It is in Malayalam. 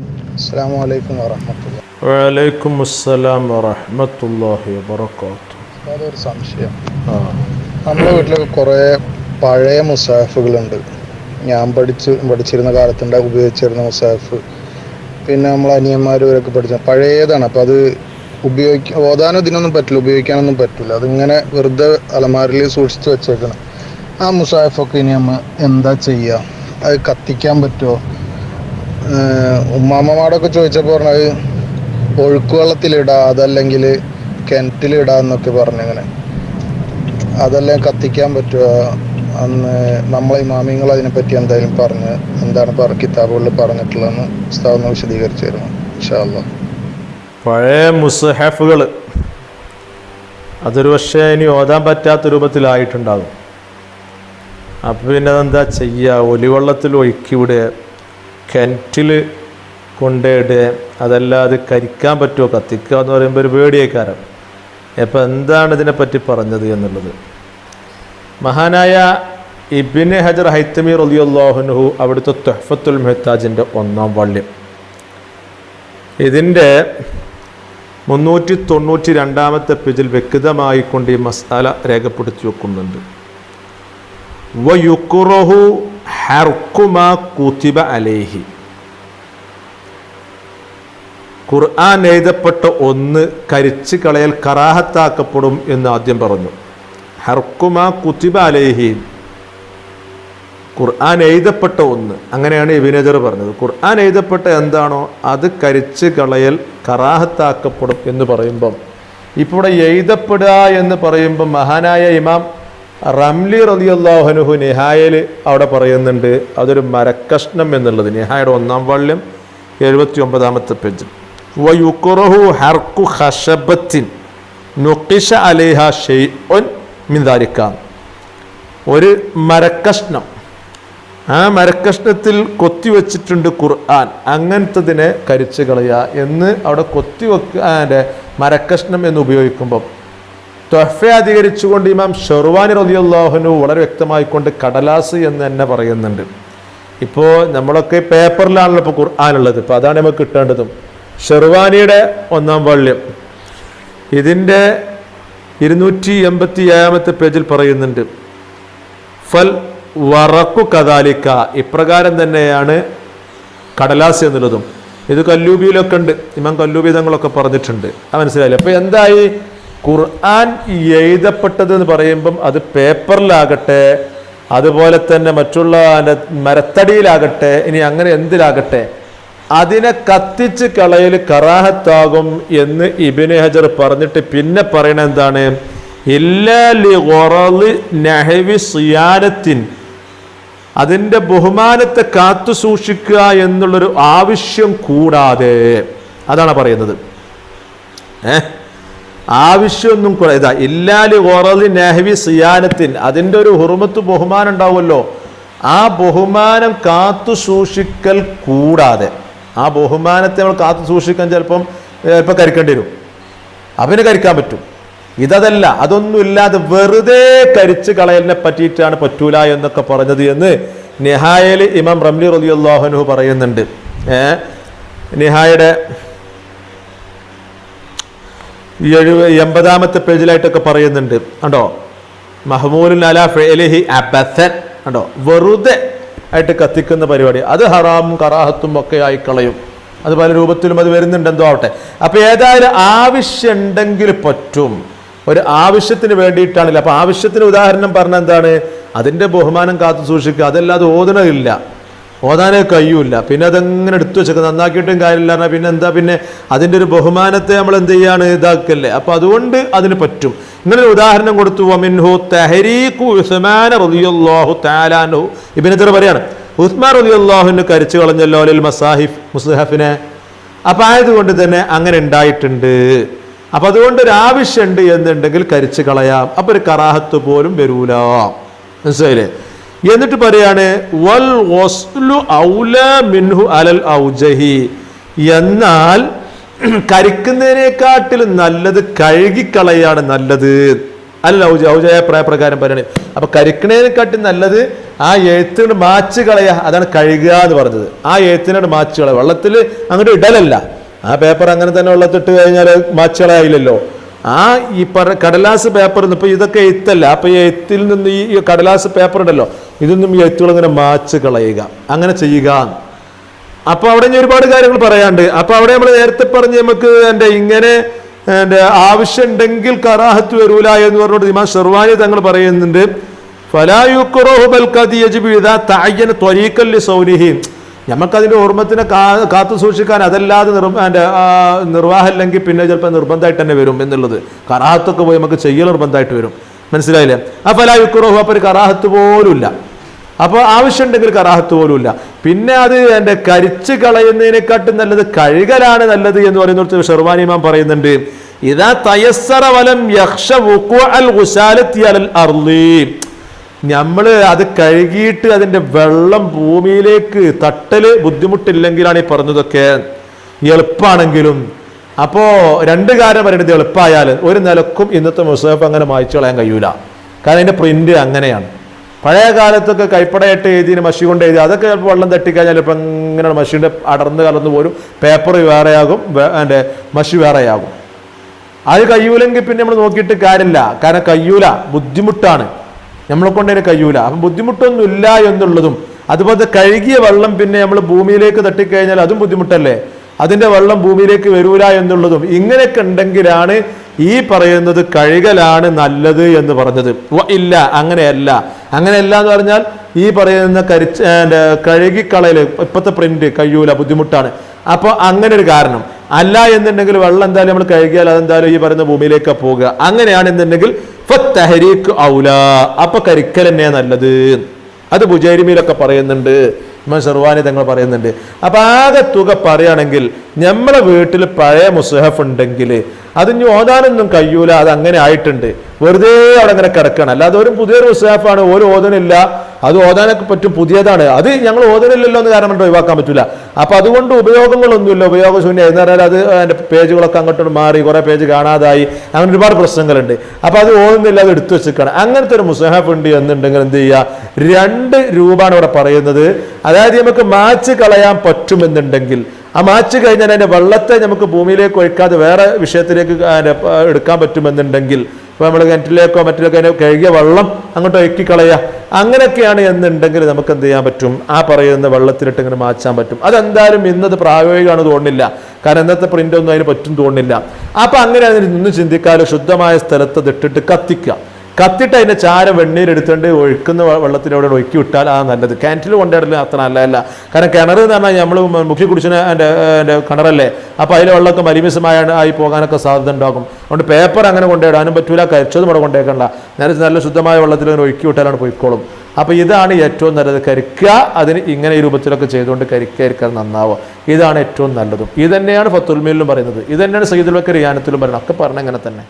അസ്സാം വലൈക്കും വറഹമത്തുള്ള വലൈക്കും അസ്സലാം വറഹ്മത്തുള്ളാഹി വബറകാത്തു അതൊരു സംശയം. നമ്മുടെ വീട്ടിലൊക്കെ കുറേ പഴയ മുസാഫുകളുണ്ട്. ഞാൻ പഠിച്ചു പഠിച്ചിരുന്ന കാലത്തുണ്ട് ഉപയോഗിച്ചിരുന്ന മുസാഫ്. പിന്നെ നമ്മൾ അനിയന്മാർ ഇവരൊക്കെ പഠിച്ച പഴയതാണ്. അപ്പോൾ അത് ഉപയോഗിക്ക ഓതാനോ ഇതിനൊന്നും പറ്റില്ല ഉപയോഗിക്കാനൊന്നും പറ്റില്ല. അതിങ്ങനെ വെറുതെ അലമാരിൽ സൂക്ഷിച്ച് വെച്ചേക്കണം. ആ മുസാഫൊക്കെ ഇനി നമ്മൾ എന്താ ചെയ്യുക അത് കത്തിക്കാൻ പറ്റുമോ ഉമ്മാമ്മമാടൊക്കെ ചോദിച്ചപ്പോൾ പറഞ്ഞത് ഒഴുക്ക് വെള്ളത്തിലിടാം അതല്ലെങ്കിൽ കിണറ്റിലിടാം എന്നൊക്കെ പറഞ്ഞിങ്ങനെ. അതെല്ലാം കത്തിക്കാൻ പറ്റുമോ അന്ന് നമ്മളെ ഇമാമിങ്ങൾ അതിനെപ്പറ്റി എന്തായാലും പറഞ്ഞ് എന്താണ് പറ കിതാബുകളിൽ പറഞ്ഞിട്ടുള്ളതെന്ന് ഉസ്താദ് വിശദീകരിച്ചു തരുന്നു ഇൻഷാല്ല പഴയ മുസ്ഹഫുകൾ അതൊരു പക്ഷേ ഇനി ഓതാൻ പറ്റാത്ത രൂപത്തിലായിട്ടുണ്ടാകും. അപ്പം പിന്നെ അതെന്താ ചെയ്യുക ഒലിവെള്ളത്തിൽ ഒഴുക്കി വിടുക. കിണറ്റിൽ കൊണ്ടിടുക അതല്ലാതെ കരിക്കാൻ പറ്റുമോ? കത്തിക്കുക എന്ന് പറയുമ്പോൾ ഒരു പേടിയേക്കാരം. അപ്പോൾ എന്താണ് ഇതിനെപ്പറ്റി പറഞ്ഞത് എന്നുള്ളത്? മഹാനായ ഇബിന് ഹജർ ഹൈത്തമി റലിയുല്ലാഹുനുഹു അവിടുത്തെ തൊഹഫത്തുൽ മെഹ്താജിന്റെ ഒന്നാം വള്യം ഇതിന്റെ മുന്നൂറ്റി തൊണ്ണൂറ്റി രണ്ടാമത്തെ പേജിൽ വ്യക്തമായിക്കൊണ്ട് ഈ മസാല രേഖപ്പെടുത്തി വെക്കുന്നുണ്ട്. വയുക്കുറഹു ഹർക്കുമ കുതിബ അലേഹി. ഖുർആൻ എഴുതപ്പെട്ട ഒന്ന് കരിച്ചു കളയൽ കറാഹത്താക്കപ്പെടും എന്ന് ആദ്യം പറഞ്ഞു. ഹർക്കുമ കുത്തിബ അലേഹി. ഖുർആൻ എഴുതപ്പെട്ട ഒന്ന്. അങ്ങനെയാണ് ഇബിനജർ പറഞ്ഞത്. ഖുർആൻ എഴുതപ്പെട്ട എന്താണോ അത് കരിച്ച് കളയൽ കറാഹത്താക്കപ്പെടും എന്ന് പറയുമ്പം ഇപ്പോൾ എഴുതപ്പെടുക എന്ന് പറയുമ്പം മഹാനായ ഇമാം റംലി റതി അള്ളാഹനുഹു നിഹായൽ അവിടെ പറയുന്നുണ്ട് അതൊരു മരക്കഷ്ണം എന്നുള്ളത്. നിഹായുടെ ഒന്നാം വാള്യം എഴുപത്തി ഒമ്പതാമത്തെ പേജ്. വയുക്കുറഹു ഹർക്കു ഹഷബത്തിൻ നുക്കിഷ അലേഹ ഷെയ്ഒൻ മിന്താരിക്കാം ഒരു മരക്കഷ്ണം. ആ മരക്കഷ്ണത്തിൽ കൊത്തിവെച്ചിട്ടുണ്ട് ഖുർആൻ. അങ്ങനത്തതിനെ കരിച്ചു കളയുക എന്ന് അവിടെ കൊത്തിവെക്കാന്റെ മരക്കഷ്ണം എന്ന് ഉപയോഗിക്കുമ്പം തൊഫ അധികരിച്ചുകൊണ്ട് ഇമാം ഷെർവാനി റതിയുള്ളാഹുനു വളരെ വ്യക്തമായിക്കൊണ്ട് കടലാസ് എന്ന് തന്നെ പറയുന്നുണ്ട്. ഇപ്പോൾ നമ്മളൊക്കെ പേപ്പറിലാണല്ലോ ഇപ്പോൾ ഖുർആാനുള്ളത് ഇപ്പോൾ അതാണ് നമുക്ക് കിട്ടേണ്ടതും. ഷെർവാനിയുടെ ഒന്നാം വള്യം ഇതിന്റെ ഇരുന്നൂറ്റി എൺപത്തി ഏഴാമത്തെ പേജിൽ പറയുന്നുണ്ട്. ഫൽ വറക്കു കദാലിക്ക. ഇപ്രകാരം തന്നെയാണ് കടലാസ് എന്നുള്ളതും. ഇത് കല്ലൂബിയിലൊക്കെ ഉണ്ട്. ഇമാം കല്ലൂബി തങ്ങളൊക്കെ പറഞ്ഞിട്ടുണ്ട്. അത് മനസ്സിലായില്ലേ? അപ്പോൾ എന്തായി? ഖുർആൻ എഴുതപ്പെട്ടത് എന്ന് പറയുമ്പം അത് പേപ്പറിലാകട്ടെ അതുപോലെ തന്നെ മറ്റുള്ള മരത്തടിയിലാകട്ടെ ഇനി അങ്ങനെ എന്തിലാകട്ടെ അതിനെ കത്തിച്ച് കളയൽ കറാഹത്താകും എന്ന് ഇബിന് ഹജർ പറഞ്ഞിട്ട് പിന്നെ പറയണ എന്താണ്? സിയാനത്തിൻ അതിന്റെ ബഹുമാനത്തെ കാത്തു സൂക്ഷിക്കുക എന്നുള്ളൊരു ആവശ്യം കൂടാതെ അതാണ് പറയുന്നത്. ഏ? ആവശ്യമൊന്നും ഇതാ ഇല്ലാലി ഓറലി നെഹവി സിയാനത്തിൻ. അതിന്റെ ഒരു ഹുറുമത്ത് ബഹുമാനം ഉണ്ടാവുമല്ലോ. ആ ബഹുമാനം കാത്തു സൂക്ഷിക്കൽ കൂടാതെ. ആ ബഹുമാനത്തെ നമ്മൾ കാത്തു സൂക്ഷിക്കാൻ ചിലപ്പം ഇപ്പം കരിക്കേണ്ടി വരും. അവന് കരിക്കാൻ പറ്റും. ഇതല്ല അതൊന്നുമില്ലാതെ വെറുതെ കരിച്ച് കളയലിനെ പറ്റിയിട്ടാണ് പറ്റൂല എന്നൊക്കെ പറഞ്ഞത് എന്ന് നിഹായൽ ഇമാം റംലി റലിയുല്ലാഹുനു പറയുന്നുണ്ട്. നിഹായുടെ എഴുപ എൺപതാമത്തെ പേജിലായിട്ടൊക്കെ പറയുന്നുണ്ട്. കണ്ടോ? മഹമൂലുൽ അല ഫെലിഹി കണ്ടോ? വെറുതെ ആയിട്ട് കത്തിക്കുന്ന പരിപാടി. അത് ഹറാമും കറാഹത്തും ഒക്കെ ആയി കളയും. അത് പല രൂപത്തിലും അത് വരുന്നുണ്ട്. എന്തോ ആവട്ടെ. അപ്പൊ ഏതായാലും ആവശ്യമുണ്ടെങ്കിൽ പറ്റും. ഒരു ആവശ്യത്തിന് വേണ്ടിയിട്ടാണല്ലോ. അപ്പൊ ആവശ്യത്തിന് ഉദാഹരണം പറഞ്ഞ എന്താണ്? അതിന്റെ ബഹുമാനം കാത്തു സൂക്ഷിക്കുക. അതല്ലാതെ ഓതണമില്ല. ഓതാനേ കഴിയൂല. പിന്നെ അതെങ്ങനെ എടുത്തു വെച്ചേക്കുക നന്നാക്കിയിട്ടും കാര്യമില്ല. പിന്നെ എന്താ? പിന്നെ അതിന്റെ ഒരു ബഹുമാനത്തെ നമ്മൾ എന്ത് ചെയ്യാണ്? ഇതാക്കല്ലേ. അപ്പൊ അതുകൊണ്ട് അതിന് പറ്റും. ഇങ്ങനെ ഒരു ഉദാഹരണം കൊടുത്തു. വമിൻഹു തെഹരീഖു ഉസ്മാൻ റളിയല്ലാഹു തആലാനു ഇബ്നു പറയാണ് ഉസ്മാൻ റളിയല്ലാഹുവിന് കരിച്ചു കളഞ്ഞല്ലോ അലിൽ മസാഹിഫ് മുസ്ഹഫിനെ അപ്പൊ ആയതുകൊണ്ട് തന്നെ അങ്ങനെ ഉണ്ടായിട്ടുണ്ട്. അപ്പൊ അതുകൊണ്ട് ഒരു ആവശ്യമുണ്ട് എന്നുണ്ടെങ്കിൽ കരിച്ചു കളയാം. അപ്പൊ ഒരു കറാഹത്ത് പോലും വരൂല. മനസ്സിലായില്ലേ? എന്നിട്ട് പറയാണ് വൽ വസ്ലു ഔല മിൻഹു അലൽ ഔജഹി. എന്നാൽ കരിക്കുന്നതിനെക്കാട്ടിലും നല്ലത് കഴുകിക്കളയാണ് നല്ലത്. അല്ല ഔജ ഔജയ പ്രായപ്രകാരം പറയണേ. അപ്പൊ കരിക്കണേനെക്കാട്ടി നല്ലത് ആ എഴുത്തിനോട് മാച്ച് കളയുക അതാണ് കഴുകുക എന്ന് പറഞ്ഞത്. ആ എഴുത്തിനോട് മാച്ച് കളയുക വെള്ളത്തിൽ അങ്ങോട്ട് ഇടലല്ല. ആ പേപ്പർ അങ്ങനെ തന്നെ വെള്ളത്തിട്ട് കഴിഞ്ഞാൽ മാച്ച് കളയായില്ലല്ലോ ആ ഈ പറ കടലാസ് പേപ്പർ ഇപ്പൊ ഇതൊക്കെ എഴുത്തല്ല. അപ്പൊ ഈ എഴുത്തിൽ നിന്ന് ഈ കടലാസ് പേപ്പർ ഉണ്ടല്ലോ. ഇതൊന്നും ഈ എഴുത്തുകൾ അങ്ങനെ മാച്ച് കളയുക. അങ്ങനെ ചെയ്യുക. അപ്പൊ അവിടെ ഞാൻ ഒരുപാട് കാര്യങ്ങൾ പറയാണ്ട് അപ്പൊ അവിടെ നമ്മൾ നേരത്തെ പറഞ്ഞ് നമുക്ക് എന്റെ ഇങ്ങനെ എന്റെ ആവശ്യം ഉണ്ടെങ്കിൽ കറാഹത്ത് വരൂല എന്ന് പറഞ്ഞുകൊണ്ട് ഇമാം ഷെർവാനി തങ്ങൾ പറയുന്നുണ്ട്. ഫലായുക്കുറോഹു ബൽ യജിബിത തായ്യന ഇദാ തഅയ്യന നമുക്കതിന്റെ ഓർമ്മത്തിനെ കാ കാത്തു സൂക്ഷിക്കാൻ അതല്ലാതെ നിർ എന്റെ നിർവാഹമില്ലെങ്കിൽ പിന്നെ ചിലപ്പോൾ നിർബന്ധമായിട്ട് തന്നെ വരും എന്നുള്ളത്. കറാഹത്തൊക്കെ പോയി നമുക്ക് ചെയ്യൽ നിർബന്ധമായിട്ട് വരും. മനസ്സിലായില്ലേ? അപ്പോൾ അല്ല വിക്രോഹ് അപ്പോൾ ഒരു കറാഹത്ത് പോലുമില്ല അപ്പോൾ ആവശ്യമുണ്ടെങ്കിൽ കറാഹത്ത് പോലുമില്ല പിന്നെ അത് എന്റെ കരിച്ച് കളയുന്നതിനെക്കാട്ടും നല്ലത് കഴുകലാണ് നല്ലത് എന്ന് പറയുന്നിടത്ത് ഷെർവാനി ഇമാം പറയുന്നുണ്ട്. ഇതാ തയസ്സറ വലം യക്ഷ അൽ അൽ അർലി നമ്മൾ അത് കഴുകിയിട്ട് അതിന്റെ വെള്ളം ഭൂമിയിലേക്ക് തട്ടൽ ബുദ്ധിമുട്ടില്ലെങ്കിലാണ് ഈ പറഞ്ഞതൊക്കെ എളുപ്പമാണെങ്കിലും അപ്പോ രണ്ട് കാര്യം പറയുന്നത് എളുപ്പമായാൽ ഒരു നിലക്കും ഇന്നത്തെ മുസഫ് അങ്ങനെ മായ്ച്ചു കളയാൻ കഴിയൂല. കാരണം അതിന്റെ പ്രിന്റ് അങ്ങനെയാണ്. പഴയ കാലത്തൊക്കെ കൈപ്പടയായിട്ട് എഴുതിന് മഷി കൊണ്ട് എഴുതി അതൊക്കെ ചിലപ്പോൾ വെള്ളം തട്ടിക്കഴിഞ്ഞാൽ ഇപ്പം ഇങ്ങനെ മഷീന്റെ അടർന്ന് കലർന്നു പോലും പേപ്പർ വേറെയാകും എന്റെ മഷി വേറെയാകും. അത് കഴിയൂലെങ്കിൽ പിന്നെ നമ്മൾ നോക്കിയിട്ട് കാര്യമില്ല. കാരണം കഴിയൂല. ബുദ്ധിമുട്ടാണ്. നമ്മളെ കൊണ്ട് അതിന് കഴിയൂല. അപ്പം ബുദ്ധിമുട്ടൊന്നും ഇല്ല എന്നുള്ളതും അതുപോലെ കഴുകിയ വെള്ളം പിന്നെ നമ്മൾ ഭൂമിയിലേക്ക് തട്ടിക്കഴിഞ്ഞാൽ അതും ബുദ്ധിമുട്ടല്ലേ? അതിന്റെ വെള്ളം ഭൂമിയിലേക്ക് വരൂല എന്നുള്ളതും ഇങ്ങനെയൊക്കെ ഉണ്ടെങ്കിലാണ് ഈ പറയുന്നത് കഴുകലാണ് നല്ലത് എന്ന് പറഞ്ഞത്. ഇല്ല അങ്ങനെയല്ല. അങ്ങനെയല്ല എന്ന് പറഞ്ഞാൽ ഈ പറയുന്ന കരിച്ച് ഏന്റെ ഇപ്പോഴത്തെ പ്രിന്റ് കഴിയൂല ബുദ്ധിമുട്ടാണ്. അപ്പോൾ അങ്ങനെ ഒരു കാരണം. അല്ല എന്നുണ്ടെങ്കിൽ വെള്ളം എന്തായാലും നമ്മൾ കഴുകിയാൽ അതെന്തായാലും ഈ പറയുന്ന ഭൂമിയിലേക്ക് പോകുക. അങ്ങനെയാണെന്നുണ്ടെങ്കിൽ ഫത്തഹരീക്ക് ഔല. അപ്പൊ കരിക്കൽ തന്നെയാ നല്ലത്. അത് ബുജൈരിമിയിലൊക്കെ പറയുന്നുണ്ട്. ഇമാം തങ്ങൾ പറയുന്നുണ്ട്. അപ്പൊ ആകെ തുക പറയുകയാണെങ്കിൽ നമ്മളെ വീട്ടിൽ പഴയ മുസഹഫ് ഉണ്ടെങ്കിൽ അതിന് ഓതാനൊന്നും കഴിയൂല. അത് അങ്ങനെ ആയിട്ടുണ്ട്. വെറുതെ അവിടെ അങ്ങനെ കിടക്കണം. അല്ലാതെ ഒരു പുതിയൊരു മുസഹഫാണ് ഒരു ഓതനില്ല അത് ഓതാനൊക്കെ പറ്റും പുതിയതാണ്. അത് ഞങ്ങൾ ഓതനില്ലല്ലോ എന്ന് കാരണം ഒഴിവാക്കാൻ പറ്റില്ല അപ്പൊ അതുകൊണ്ട് ഉപയോഗങ്ങളൊന്നുമില്ല. ഉപയോഗശൂന്യം പറഞ്ഞാൽ അത് അതിന്റെ പേജുകളൊക്കെ അങ്ങോട്ട് മാറി കുറെ പേജ് കാണാതായി. അങ്ങനെ ഒരുപാട് പ്രശ്നങ്ങളുണ്ട്. അപ്പൊ അത് ഓതുന്നില്ല അത് എടുത്തു വെച്ചിരിക്കണം അങ്ങനത്തെ ഒരു മുസഹഫ് ഉണ്ട് എന്നുണ്ടെങ്കിൽ എന്ത് ചെയ്യുക? രണ്ട് രൂപമാണ് ഇവിടെ പറയുന്നത്. അതായത് നമുക്ക് മാച്ച് കളയാൻ പറ്റുമെന്നുണ്ടെങ്കിൽ ആ മാച്ച് കഴിഞ്ഞാൽ അതിന്റെ വെള്ളത്തെ നമുക്ക് ഭൂമിയിലേക്ക് ഒഴിക്കാതെ വേറെ വിഷയത്തിലേക്ക് എടുക്കാൻ പറ്റുമെന്നുണ്ടെങ്കിൽ ഇപ്പൊ നമ്മൾ കിണറ്റിലേക്കോ മറ്റിലേക്കോ അതിനെ കഴുകിയ വെള്ളം അങ്ങോട്ട് ഒഴുക്കി കളയുക അങ്ങനെയൊക്കെയാണ് എന്നുണ്ടെങ്കിൽ നമുക്ക് എന്ത് ചെയ്യാൻ പറ്റും? ആ പറയുന്ന വെള്ളത്തിലിട്ട് ഇങ്ങനെ മാറ്റാൻ പറ്റും. അതെന്തായാലും ഇന്നത് പ്രായോഗികമാണ് തോന്നുന്നില്ല. കാരണം ഇന്നത്തെ പ്രിന്റൊന്നും അതിന് പറ്റും തോന്നുന്നില്ല. അങ്ങനെ അതിന് നിന്ന് ചിന്തിക്കാതെ ശുദ്ധമായ സ്ഥലത്ത് ഇതിട്ടിട്ട് കത്തിക്കുക. കത്തിട്ട് അതിന്റെ ചാരം വെണ്ണീരെടുത്തുകൊണ്ട് ഒഴുക്കുന്ന വെള്ളത്തിലൂടെ ഒഴുക്കി വിട്ടാൽ ആ നല്ലത്. കിണറ്റിൽ കൊണ്ടിടൽ അത്ര നല്ലതല്ല. കാരണം കിണർ എന്ന് പറഞ്ഞാൽ നമ്മൾ മുക്കി കുടിച്ചിന് എന്റെ എന്റെ കിണറല്ലേ? അപ്പോൾ അതിലെ വെള്ളമൊക്കെ മലിമിസമായ ആയി പോകാനൊക്കെ സാധ്യത ഉണ്ടാകും. അതുകൊണ്ട് പേപ്പർ അങ്ങനെ കൊണ്ടിടാനും പറ്റൂല. കരിച്ചതും ഇവിടെ കൊണ്ടേക്കണ്ട നേരെ നല്ല ശുദ്ധമായ വെള്ളത്തിൽ അങ്ങനെ ഒഴുക്കി വിട്ടാലാണ് പോയിക്കോളും. അപ്പോൾ ഇതാണ് ഏറ്റവും നല്ലത്. കരിക്കുക അതിന് ഇങ്ങനെ ഈ രൂപത്തിലൊക്കെ ചെയ്തുകൊണ്ട് കരിക്കരിക്കാൻ നന്നാവുക. ഇതാണ് ഏറ്റവും നല്ലതും. ഇത് തന്നെയാണ് ഫത്തുൽമീലിലും പറയുന്നത്. ഇത് തന്നെയാണ് സയ്യിദുൽ ബക്കർ യാനത്തിലും പറയുന്നത്. ഒക്കെ പറഞ്ഞ ഇങ്ങനെ തന്നെ.